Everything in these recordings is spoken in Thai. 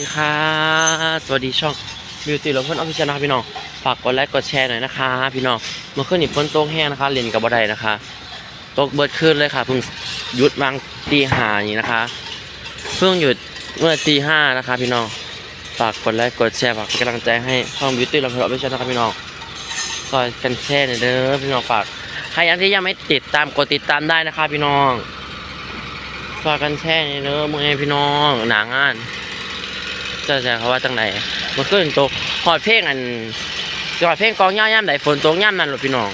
ดีค่ะสวัสดีช่องบิวตี้ลงเพื่อนออฟฟิเชียลนะครับพี่น้องฝากกดไลค์กดแชร์หน่อยนะคะ พี่น้องเมื่อคืนนี้ฝนตกแห้งนะคะเล่นกับบ่ได้นะคะ ตกเบิดขึ้นเลยค่ะเพิ่งหยุดวางตีห้านี้นะคะ เพิ่งหยุดเมื่อตีห้านะคะ พี่น้องฝากกดไลค์กดแชร์ฝากกำลังใจให้ช่องบิวตี้ลงเพื่อนออฟฟิเชียลนะครับพี่น้องซอยกันแชร์หน่อยเด้อพี่น้องฝากใครยังที่ยังไม่ติดตามกดติดตามได้นะคะ พี่น้องฝากกันแชร์หน่อยเด้อเมื่อไงพี่น้องหนางาน จะจะเขาว่าจังไหนมันขึ้นตกหอดเพลงอันหอดเพลงกองย่าย่ำไหนฝนตกย่ำนั่นหรอพี่น้อง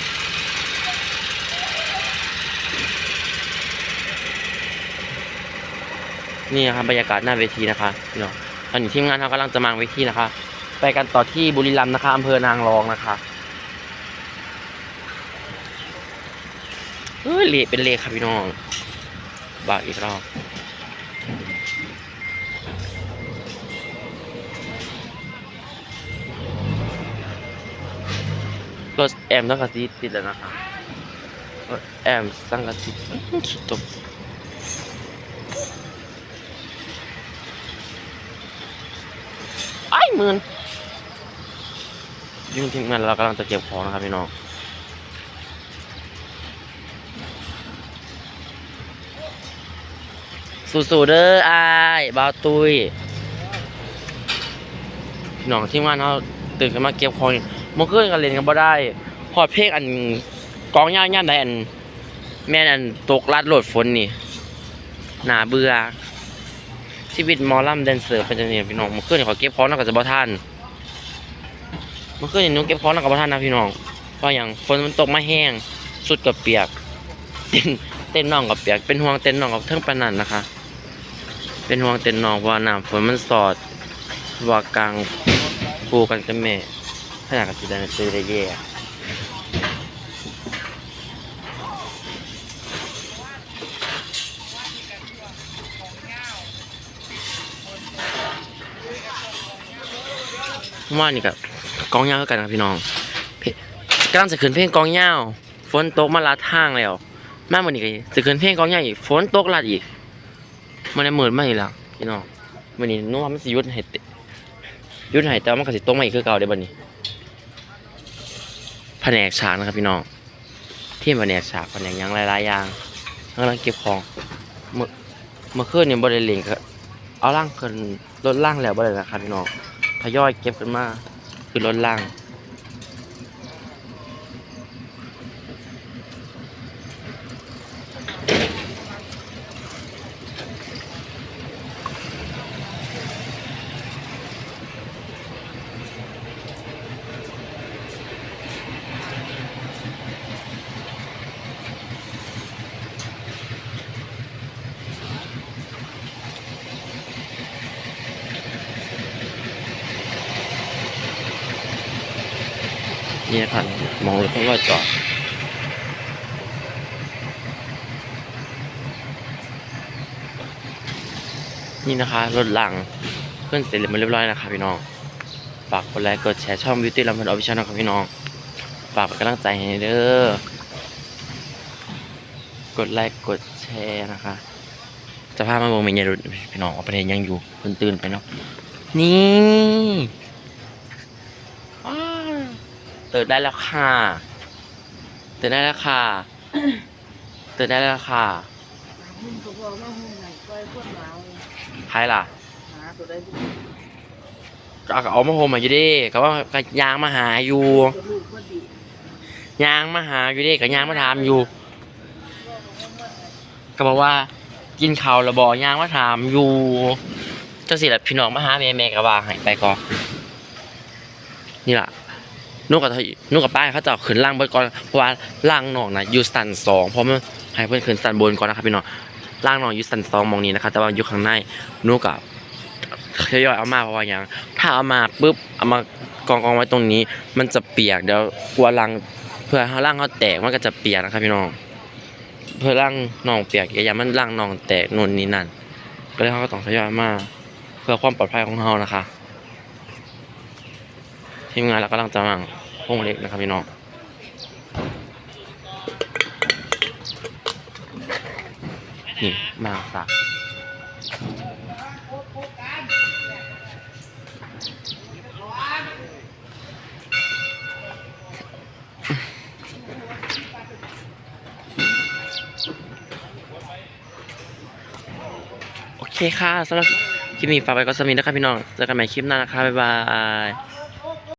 นี่นะครับบรรยากาศหน้าเวทีนะคะพี่น้องตอนนี้ทีมงานเขากำลังจะมาเวทีนะคะ ไปกันต่อที่บุรีรัมย์นะคะอำเภอนางรองนะคะเฮ้ยเละเป็นเละครับพี่น้องบากอีกรอบ รถแอมสังกะสีติดแล้วนะครับรถแอมสังกะสีสุดจบไอ้หมื่นยุ่งทีมงานเรากำลังจะเก็บของนะครับพี่น้องสู้ๆเด้ออายบ่าวตุยพี่น้องทีมงานเขาตื่นขึ้นมาเก็บของ มื่อคืนกันเล่นกันบ่ได้ พอดเพลงอันกองย่างย่านใดอัน แม่นอันตกลัดโหลดฝนนี่หนาเบื่อชีวิตมอลำแดนเซอร์เป็นจังซี่พี่น้องมื่อคืนนี่ขอเก็บของแล้วก็จะบ่ทันมื่อคืนนี่หนูเก็บของแล้วก็บ่ทันนะพี่น้องเพราะหยังฝนมันตกมาแห้งสุดกับเปียก เต้นเต้นน้องกับเปียก เป็นห่วงเต้นน้องกับเทิงปนนั้นนะคะ เป็นห่วงเต้นน้องว่าน้ำฝนมันสอดว่ากลางปูกันกับแม่ ขนาดกับสีแดงซื้อได้แย่ว่านี่กับกองยาวคือกันครับพี่น้องกำลังจะขึ้นเพลงกองยาฝนตกมาลาดทางแล้วมาวันนี้ก็จะขึ้นเพลงกองยาอีกฝนตกลาดอีกมันได้เหมือนมาอีกแล้วพี่น้องวันนี้นุ่มว่ามันสิยุดให้เตะหยุดให้แต่ว่ามันก็สิตกมาอีกคือเก่าเด้บัดนี้ ผนกฉากนะครับพี่น้องที่แผนกฉากแผนกยังหลายๆอย่างกำลังเก็บของเมื่อเมื่อคืนเนี่ยบริเลงก็เอาล่างขึ้นรถล่างแล้วบริเลยนะครับพี่น้องทยอยเก็บกันมาคือรถล่าง นี่นะครับ มองรถข้างนอกจอดนี่นะคะรถหลังเพื่อนเสร็จเรียบร้อยนะครับพี่น้องฝากกดไลค์กดแชร์ช่อง Beauty ลำพันออฟฟิเชียลนะครับพี่น้องฝากเป็นกำลังใจให้เด้อกดไลค์กดแชร์นะคะ จะพามาเบิ่งเมนูพี่น้องว่าประเทศยังอยู่เพิ่นตื่นไปเนาะนี่ ตื่นได้แล้วค่ะตื่นได้แล้วค่ะตื่นได้แล้วค่ะหุ่นตัวว่าหุ่นไหนก้อยพวกเราใครล่ะหาตัวได้ลูกก็เอามาโฮมมาอยู่ดิก็ว่าก็ยางมาหาอยู่ ตัวลูกพอดียางมาหาอยู่ดิก็ยางมาถามอยู่ ก็บอกว่า กินข้าวแล้วบอยางมาถามอยู่เจังสิแหละพี่น้องมาหาแม่แม่ก็ว่าให้ไปก่อนนี่ล่ะ นุ่กับนุ่กับป้ายเขาจะขึ้นล่างเบิดก่อนเพราะว่าล่างหนองนะอยู่สันสองเพราะมันให้เพื่อนขึ้นสันบนก่อนนะครับพี่น้องล่างหนองอยู่สันสองมองนี้นะครับแต่ว่าอยู่ข้างในนุ่กับทยอยเอามาเพราะว่าอย่างถ้าเอามาปุ๊บเอามากองกองไว้ตรงนี้ มันจะเปียกเดี๋ยวกลัวลังเพื่อให้ล่างเขาแตกมันก็จะเปียกนะครับพี่น้องเพื่อร่างหนองเปียกอย่ามันร่างหนองแตกนู่นนี่นั่นก็เลยเขาก็ต้องทยอยมา เพื่อความปลอดภัยของเรานะคะ ทีมงานเรากำลังจะมั่งพงเล็กนะครับพี่น้องนี่มาสักโอเคค่ะสำหรับคลิปนี้ฝากไว้ก็สมีนะครับพี่น้อง เจอกันใหม่คลิปหน้านะคะ บ๊ายบาย